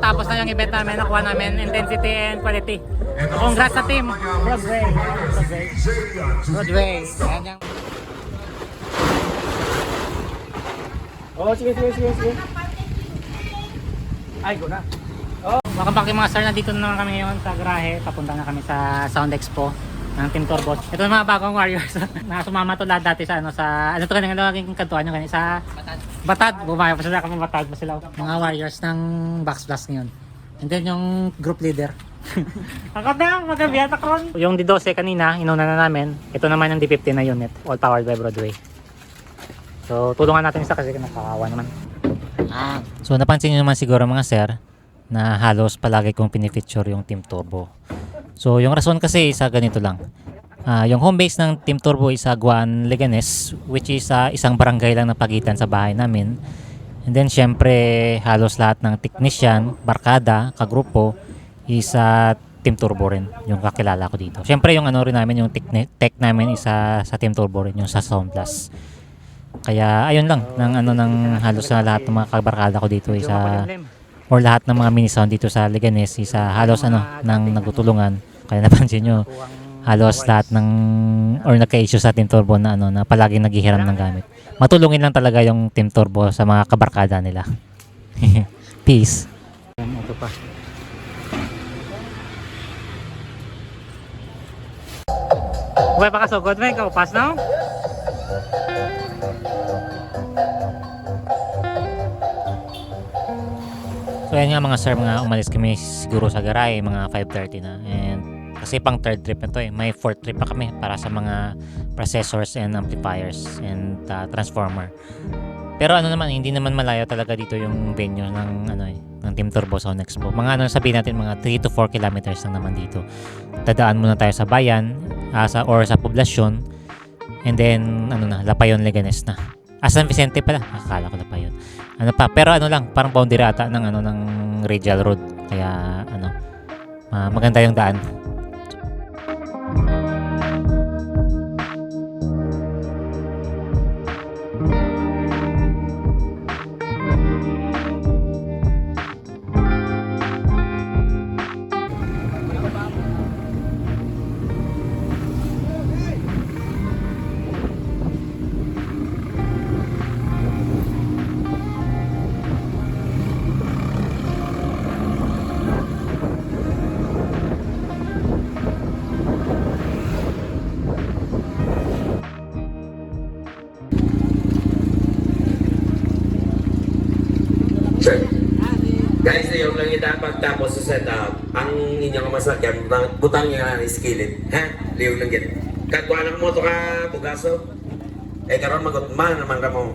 Tapos na yung event namin, nakuha namin intensity and quality. Congrats sa team. Broadway. Broadway. Broadway. Ayan yung... Oh, sige, sige, sige, sige. Ay, go na. Welcome back mga sir, nandito na naman kami ngayon sa garahe. Papunta na kami sa Sound Expo ng Team Turbo. Ito yung mga bagong warriors na sumama to lahat dati sa ano sa ano to kanina naging kantuan nyo kanina sa Batad. Batad. Bumaya pa sila kami Batad pa sila. Mga warriors ng Box Blast ngayon. And then yung group leader. Akot na, magabihan akron. Yung D12 kanina, inuna na namin. Ito naman yung D15 na unit. All powered by Broadway. So, tulungan natin isa kasi nakakawa naman. Ah. So, napansin nyo naman siguro mga sir, na halos palagi kong pinifeature yung Team Turbo. So, yung rason kasi isa ganito lang. Ah, yung home base ng Team Turbo is sa Guan, Leganes, which is sa isang barangay lang na pagitan sa bahay namin. And then, syempre, halos lahat ng technician, barkada, kagrupo, is sa Team Turbo rin, yung kakilala ko dito. Syempre, yung ano rin namin, yung tech, tech namin isa sa Team Turbo rin, yung sa Sound Plus. Kaya, ayun lang, ng ano ng halos sa lahat ng mga kabarkada ko dito is sa or lahat ng mga mini sound dito sa Leganes is ah, halos ano nang nagtutulungan kaya napansin nyo halos lahat ng or nagka-issue sa Team Turbo na ano na palaging naghihiram ng gamit. Matulungin lang talaga yung Team Turbo sa mga kabarkada nila. Peace. Ito pa. Uy, pa kasugod mo, ikaw pass now? So yan nga mga sir, mga umalis kami siguro sa garahe, mga 5.30 na. Kasi pang third trip na to eh. May fourth trip pa kami para sa mga processors and amplifiers and uh, transformer. Pero ano naman, hindi naman malayo talaga dito yung venue ng ano eh, ng Team Turbo Sound Expo. Mga ano sabihin natin, mga 3 to 4 kilometers lang naman dito. Dadaan muna tayo sa bayan, ah, sa, or sa poblasyon, and then ano na, Lapayon Leganes na. Ah, San Vicente pala. Akala ko Lapayon. Ano pa, pero ano lang, parang boundary ata ng ano ng Radial Road. Kaya ano, ah, maganda yung daan. Lang ita pagtapos sa setup, ang inyong masakyan, butang, butang yung nga skillet. Ha? Liw lang yan. Kagwa ng moto ka, bugaso. Eh, karon magutman naman ka mo.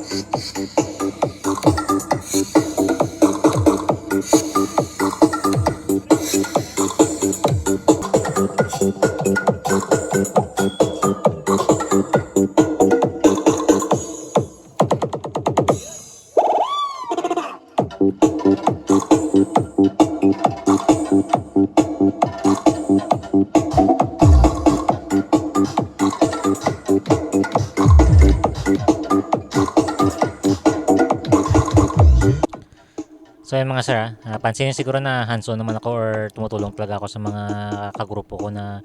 So yun mga sir, ah, ah, pansinin siguro na hands-on naman ako or tumutulong talaga ako sa mga kagrupo ko na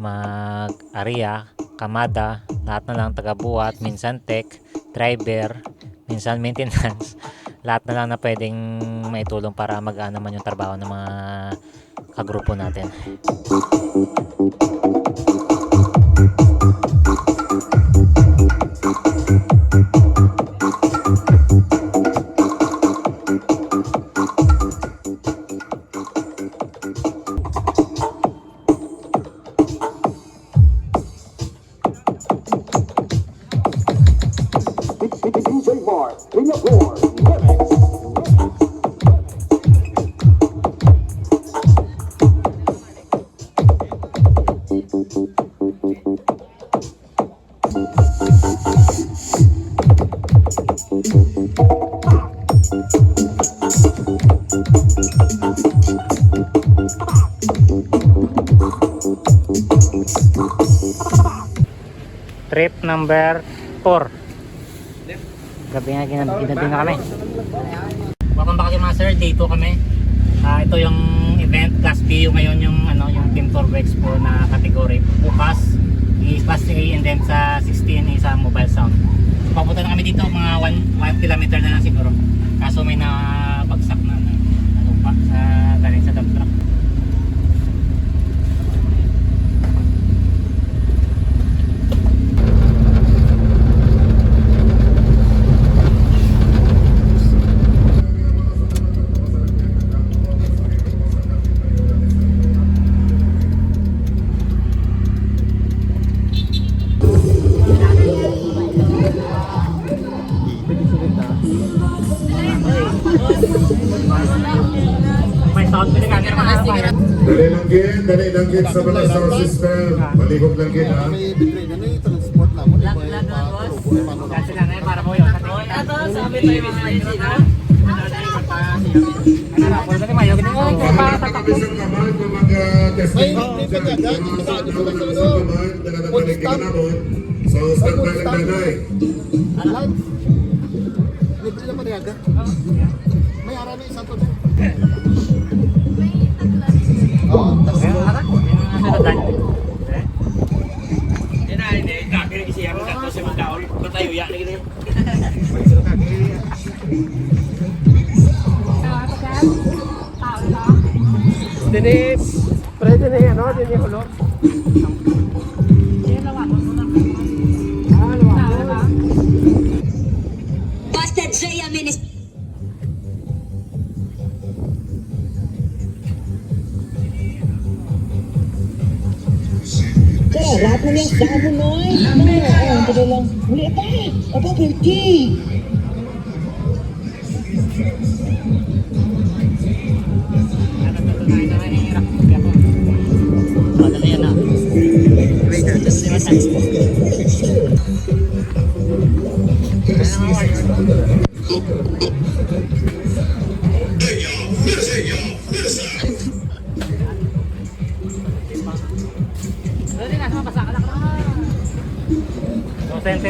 mag-area, kamada, lahat na lang taga-buhat, minsan tech, driver, minsan maintenance, lahat na lang na pwedeng maitulong para magaan naman yung trabaho ng mga kagrupo natin. Number 4. Gabi nga ginab- ginabi na kami. Welcome back mga sir, day 2 kami. Ah, ito yung event class yung ngayon yung ano yung Team Turbo Expo na category. Bukas is class A and then sa 16 is sa mobile sound. So, papunta na kami dito mga 1 kilometer na lang siguro. Kaso may na dali lang gid sa mga sound system. Maligog lang gid ha. Na yung transport na mo, paano na? Kasi na ngayon para mo yun. Ito, sabi tayo mga IC na. Ano na, pwede ka mayo. Ganun ko pa tatakbo. Isang kamay kung mag-testing. May lipat ka agad, hindi ka agad sa Isang loob. kamay, taga-taga ka na mo. So, stand by lang nanay. Alam. Libre yung agad. May ara na isang to. Oo, Dini, pwede na yan, no? Dini hulo. Sarap na niyang damo noy. Oo, ang tagal lang. Muli pa. Apa, Berti? So, sense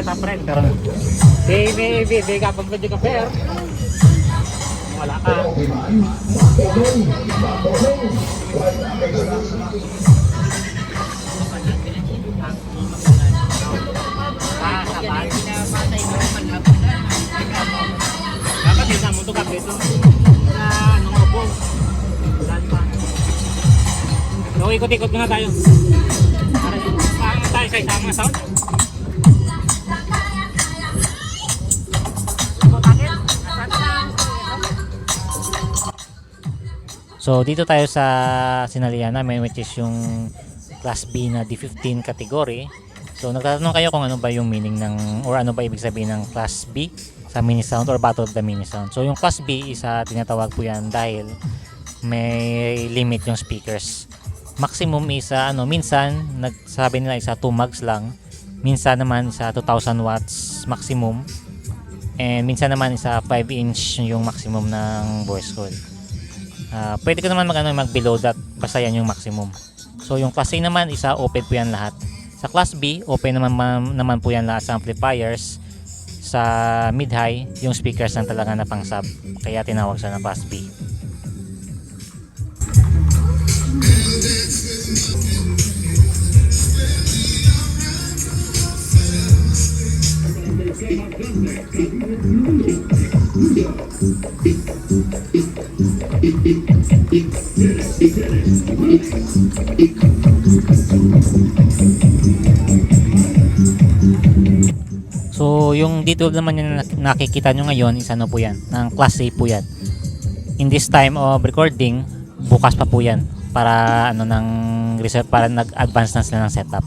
pa friend. Pero, di, di, di, di ka pag medyo ka fair. Wala ka. Dapat yun sa mundo ka dito. Pa? So, ikot-ikot muna tayo. Para paano tayo sa isang mga sound? So dito tayo sa sinalihan namin which is yung class B na D15 category. So nagtatanong kayo kung ano ba yung meaning ng or ano ba ibig sabihin ng class B sa mini sound or battle of the mini sound. So yung class B isa tinatawag po yan dahil may limit yung speakers. Maximum isa ano minsan nagsabi nila isa 2 mags lang. Minsan naman sa 2000 watts maximum. And minsan naman isa 5 inch yung maximum ng voice coil. Ah, pwede ka naman mag, ano, mag below that basta yan yung maximum. So yung class A naman isa open po yan lahat. Sa class B open naman ma- naman po yan lahat sa amplifiers. Sa mid high yung speakers lang talaga na pang sub. Kaya tinawag siya na class B. So yung D12 naman yung nak- nakikita nyo ngayon is ano po yan, ng class A po yan. In this time of recording, bukas pa po yan para ano ng reserve para nag-advance na sila ng setup.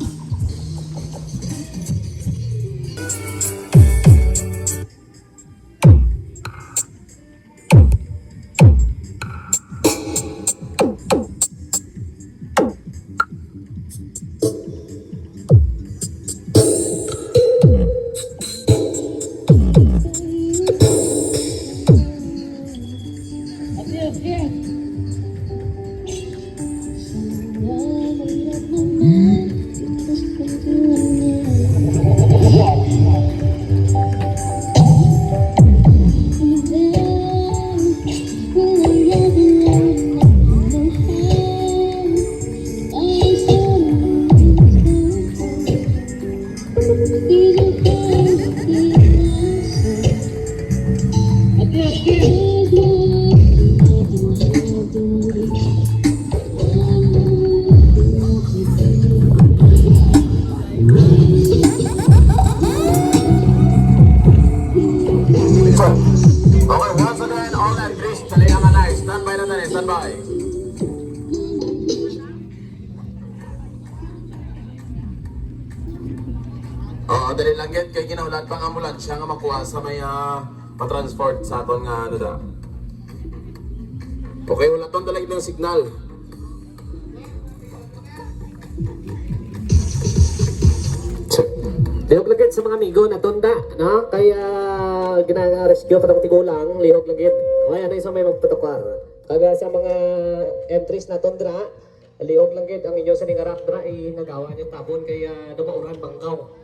Ambulansya nga makuha sa may ah, patransport sa aton nga ano da. Okay, wala tong dalag ng signal. Lihok lagit sa mga amigo na tunda, no? Kaya gina-rescue pa ng tigulang, lihok lagit. O yan, isa may magpatukwar. Kaya sa mga entries na tundra, lihok lagit ang inyo sa ningarapdra ay nagawa niyo tabon kaya dumauran bangkaw.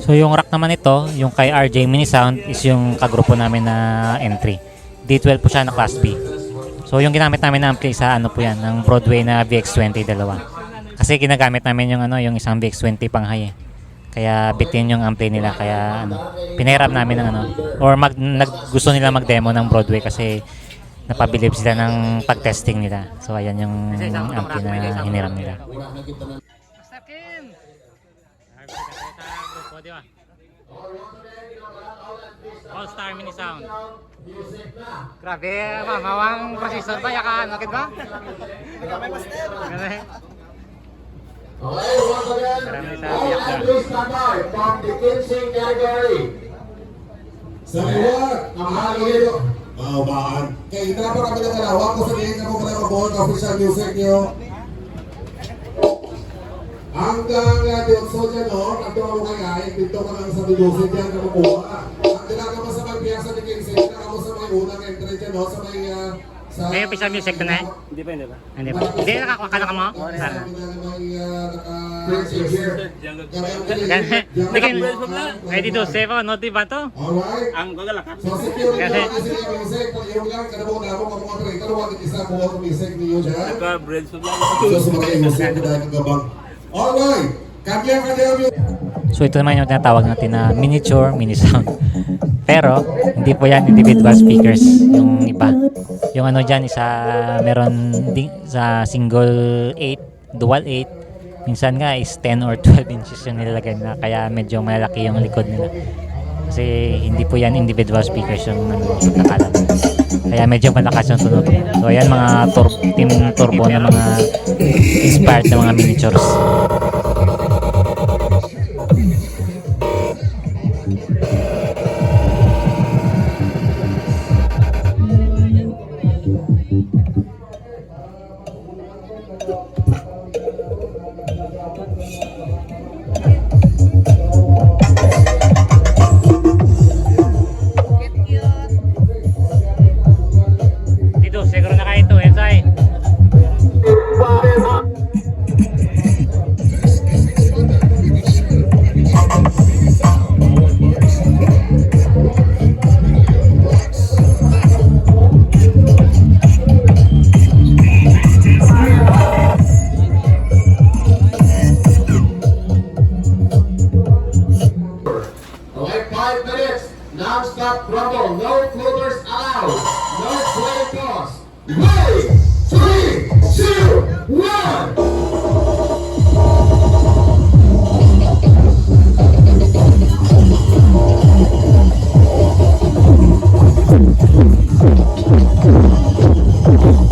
So yung rack naman ito, yung kay RJ Mini Sound is yung kagrupo namin na entry. D12 po siya na Class B. So yung ginamit namin na ampli sa ano po yan, ng Broadway na VX20 dalawa. Kasi ginagamit namin yung ano, yung isang VX20 pang high eh. Kaya bitin yung ampli nila kaya ano, pinahiram namin ng ano or mag nag, gusto nila mag-demo ng Broadway kasi napabilib sila ng pag-testing nila. So ayan yung ampli na hiniram nila. All Star Mini Sound. Grabe, mamawang processor ba? Yakaan, bakit ba? Grabe. Okay, once again, all na. entries stand by from the kinsing category. Sa reward, ang hangin. Maubaan. Kaya ita pa kami ng alawa ko sa liit na po pala mabuhay ka official music niyo. Hanggang uh, Diokso dyan, no? Kanto ka mo kaya, dito ka lang sa Diokso dyan ka makuha. Unang entry dyan, no? Sa may, uh, sa... May official music doon eh? Hindi pa, hindi pa. Hindi pa. Hindi, nakakuha ka na ka mo? Sana. Hindi kayo, ay dito, save ako, no, di ba to? Alright. Ang gagalakan. So, secure nyo kasi yung music. Yung lang, kanabong na ako, mga mga karuwa, isa po ang music niyo dyan. Bread sa So, sumakay yung music dahil ng gabang. Alright. Kanya-kanya yung So ito naman yung tinatawag natin na miniature mini sound. Pero hindi po yan individual speakers yung iba. Yung ano dyan isa meron di, sa single 8, dual 8. Minsan nga is 10 or 12 inches yung nilalagay na kaya medyo malaki yung likod nila. Kasi hindi po yan individual speakers yung ano. Kaya medyo malakas yung tunog. So ayan mga tur- team turbo na mga inspired na mga miniatures. Okay, five minutes, non-stop rumble, no floaters allowed, no sweaty toss. Ready, three, two, one. It's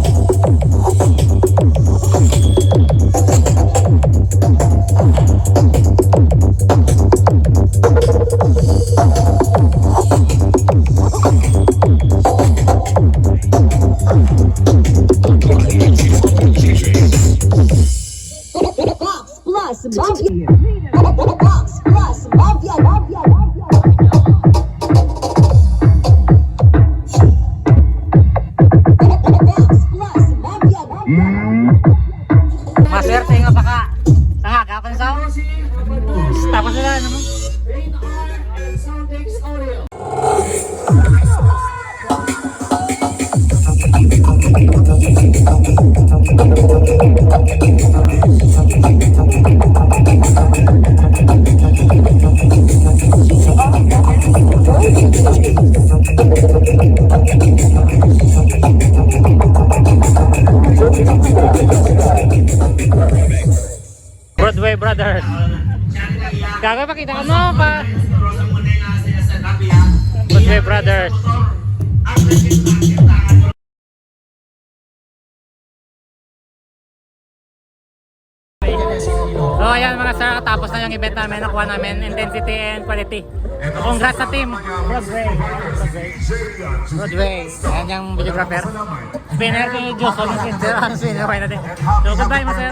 Tapos sila, ano mo? Broadway Brothers. Gago, pakita ka mo pa. Broadway Brothers. So ayan mga sir, tapos na yung event namin, nakuha namin intensity and quality. Congrats sa team, Broadway. Broadway. Broadway. Ayan yung videographer. Spinner kay Kinder, ang spinner natin. So goodbye mga sir.